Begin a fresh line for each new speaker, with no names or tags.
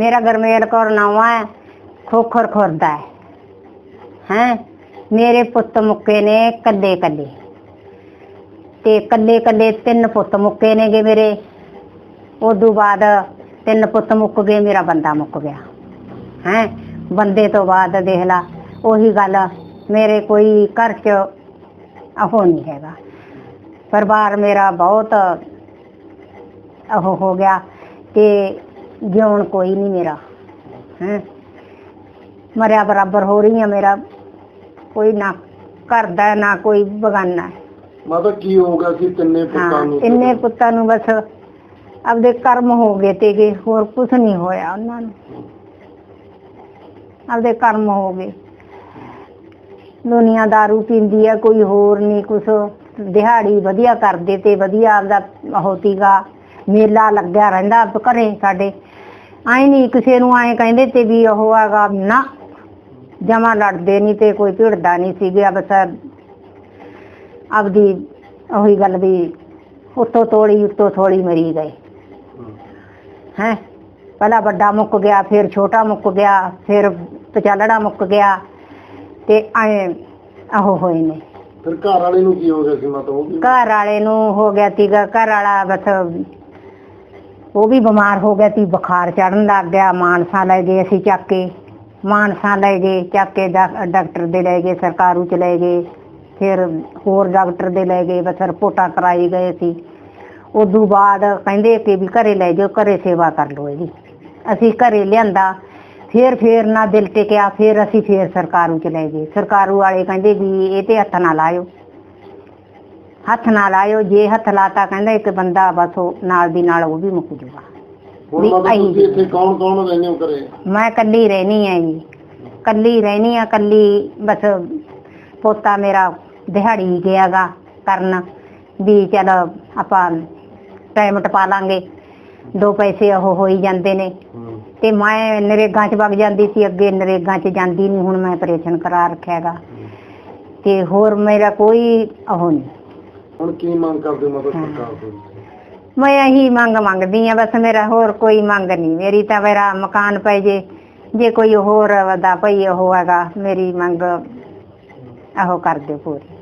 ਮੇਰਾ ਗਰਮੇਲ ਕੌਰ ਨਾਵਾਂ ਹੈ, ਖੋਖਰ ਖੁਰਦਾ ਹੈ। ਹੈਂ? ਮੇਰੇ ਪੁੱਤ ਮੁੱਕੇ ਨੇ ਕੱਲੇ ਕੱਲੇ। ਤੇ ਕੱਲੇ ਕੱਲੇ ਤਿੰਨ ਪੁੱਤ ਮੁੱਕੇ ਨੇਗੇ ਮੇਰੇ। ਉਦੋਂ ਬਾਅਦ ਤਿੰਨ ਪੁੱਤ ਮੁੱਕ ਗਏ, ਮੇਰਾ ਬੰਦਾ ਮੁੱਕ ਗਿਆ। ਹੈਂ? ਬੰਦੇ ਤੋਂ ਬਾਅਦ ਦੇਖ ਲਾ, ਉਹੀ ਗੱਲ ਮੇਰੇ ਕੋਈ ਘਰ 'ਚ ਉਹ ਨਹੀਂ ਹੈਗਾ। ਪਰਿਵਾਰ ਮੇਰਾ ਬਹੁਤ ਉਹ ਹੋ ਗਿਆ ਤੇ ਜਿਉਣ ਕੋਈ ਨਹੀਂ ਮੇਰਾ ਹੈ। ਮਰਿਆ ਬਰਾਬਰ ਹੋ ਰਹੀ ਆ ਮੇਰਾ ਕੋਈ ਨਾ ਘਰ ਦਾ ਨਾ ਕੋਈ ਬਗਾਨਾ। ਹੈ
ਮਾਤਾ ਕੀ ਹੋ ਗਿਆ ਸੀ ਤਿੰਨੇ ਪੁੱਤਾਂ
ਹਾਂ
ਨੂੰ?
ਇੰਨੇ ਪੁੱਤਾਂ ਨੂੰ ਬਸ ਆਪਦੇ ਕਰਮ ਹੋ ਗਏ ਤੇਗੇ ਹੋਰ ਕੁਝ ਨਹੀਂ ਹੋਇਆ ਉਹਨਾਂ ਨੂੰ। ਆਪਦੇ ਕਰਮ ਹੋ ਗਏ। ਦੁਨੀਆ दारू ਪੀਂਦੀ ਹੈ ਕੋਈ ਹੋਰ ਨਹੀਂ ਕੁਛ ਦਿਹਾੜੀ ਵਧੀਆ ਕਰਦੇ ਤੇ ਵਧੀਆ ਆਪਦਾ ਹੋਤੀਗਾ ਮੇਲਾ ਲੱਗਿਆ ਰਹਿੰਦਾ ਘਰੇ ਸਾਡੇ। ਆਏ ਨਹੀਂ ਕਿਸੇ ਨੂੰ ਆਏ ਕਹਿੰਦੇ ਤੇ ਵੀ ਉਹ ਹੈਗਾ ਨਾ ਜਮਾ ਲੜਦੇ ਨਹੀਂ ਤੇ ਕੋਈ ਭਿੜਦਾ ਨਹੀਂ ਸੀਗਾ ਬਸ ਆਪਦੀ ਉਹੀ ਗੱਲ ਵੀ ਉੱਤੋਂ ਤੋੜੀ ਉੱਤੋਂ ਥੋੜੀ ਮਰੀ ਗਏ। ਹੈ? ਪਹਿਲਾਂ ਵੱਡਾ ਮੁੱਕ ਗਿਆ ਫਿਰ ਛੋਟਾ ਮੁੱਕ ਗਿਆ ਫਿਰ ਪਚਾਲੜਾ ਮੁੱਕ ਗਿਆ ਤੇ ਐ ਉਹ ਹੋਏ ਨੇ।
ਫਿਰ ਘਰ ਵਾਲੇ ਨੂੰ ਕੀ ਹੋ ਗਿਆ ਸੀ ਮਾਤਾ ਉਹ ਵੀ
ਘਰ ਵਾਲੇ ਨੂੰ ਹੋ ਗਿਆ ਸੀਗਾ ਘਰ ਵਾਲਾ ਬਸ ਉਹ ਵੀ ਬਿਮਾਰ ਹੋ ਗਿਆ ਸੀ, ਬੁਖਾਰ ਚੜਨ ਲੱਗ ਗਿਆ, ਮਾਨਸਾ ਲੈ ਗਏ ਅਸੀਂ ਚੱਕ ਕੇ। ਮਾਨਸਾ ਲੈ ਗਏ, ਚੱਕ ਕੇ ਡਾ- ਡਾਕਟਰ ਦੇ ਲੈ ਗਏ, ਸਰਕਾਰੂ ਚ ਲੈ ਗਏ। ਫਿਰ ਹੋਰ ਡਾਕਟਰ ਦੇ ਲੈ ਗਏ, ਬਸ ਰਿਪੋਰਟਾਂ ਕਰਾਈ ਗਏ ਸੀ ਉਦੋਂ ਬਾਅਦ ਕਹਿੰਦੇ ਕਿ ਵੀ ਘਰੇ ਲੈ ਜਾਓ, ਘਰੇ ਸੇਵਾ ਕਰ ਲਓ ਇਹਦੀ। ਅਸੀਂ ਘਰੇ ਲਿਆਂਦਾ, ਫੇਰ ਫੇਰ ਨਾ ਦਿਲ ਟਿਕਿਆ, ਫੇਰ ਅਸੀਂ ਫੇਰ ਸਰਕਾਰੂ ਚ ਲੈ ਗਏ। ਸਰਕਾਰੂ ਵਾਲੇ ਕਹਿੰਦੇ ਵੀ ਇਹ ਤੇ ਹੱਥ ਨਾ ਲਾਇਓ। ਹੱਥ ਨਾ ਲਾਇਓ ਜੇ ਹੱਥ ਲਾਤਾ ਕਹਿੰਦਾ ਇੱਕ ਬੰਦਾ ਬਸ ਉਹ ਨਾਲ ਦੀ ਨਾਲ ਉਹ ਵੀ ਮੁੱਕ ਜੂਗਾ।
ਹੁਣ
ਵੀ
ਮਾਤਾ
ਆਈ
ਤੁਸੀਂ ਇੱਥੇ ਕੌਣ ਕੌਣ ਰਹਿੰਦੇ ਹੋ ਘਰੇ?
ਮੈਂ ਕੱਲੀ ਰਹਿਣੀ ਆ ਜੀ। ਕੱਲੀ ਰਹਿਣੀ ਆ ਕੱਲੀ ਬਸ ਪੋਤਾ ਮੇਰਾ ਦਿਹਾੜੀ ਗਿਆਗਾ ਕਰਨ ਵੀ ਚਲ ਆਪਾਂ ਟਾਈਮ ਟਪਾ ਲਾਂਗੇ। ਦੋ ਪੈਸੇ ਉਹ ਹੋਈ ਜਾਂਦੇ ਨੇ।
ਹੂੰ।
ਤੇ ਮੈਂ ਨਰੇਗਾ ਚ ਵਗ ਜਾਂਦੀ ਸੀ ਅੱਗੇ ਨਰੇਗਾ ਚ ਜਾਂਦੀ ਨਹੀਂ ਹੁਣ ਮੈਂ ਆਪਰੇਸ਼ਨ ਕਰਾ ਰੱਖਿਆਗਾ ਤੇ ਹੋਰ ਮੇਰਾ ਕੋਈ ਉਹ ਨਹੀਂ
ਹੁਣ ਕੀ ਮੰਗ ਕਰਦੇ ਹੋ ਮਾਤਾ
ਹਾਂ।
ਸਰਕਾਰ ਤੋਂ?
ਮੈਂ ਇਹੀ ਮੰਗ ਮੰਗਦੀ ਆ ਬਸ ਮੇਰਾ ਹੋਰ ਕੋਈ ਮੰਗ ਨਹੀਂ। ਮੇਰੀ ਤਾਂ ਮੇਰਾ ਮਕਾਨ ਪੈ ਜੇ ਜੇ ਕੋਈ ਹੋਰ ਦਾ ਭਈ ਉਹ ਹੈਗਾ ਮੇਰੀ ਮੰਗ ਇਹੋ ਕਰ ਦਿਓ ਪੂਰੀ।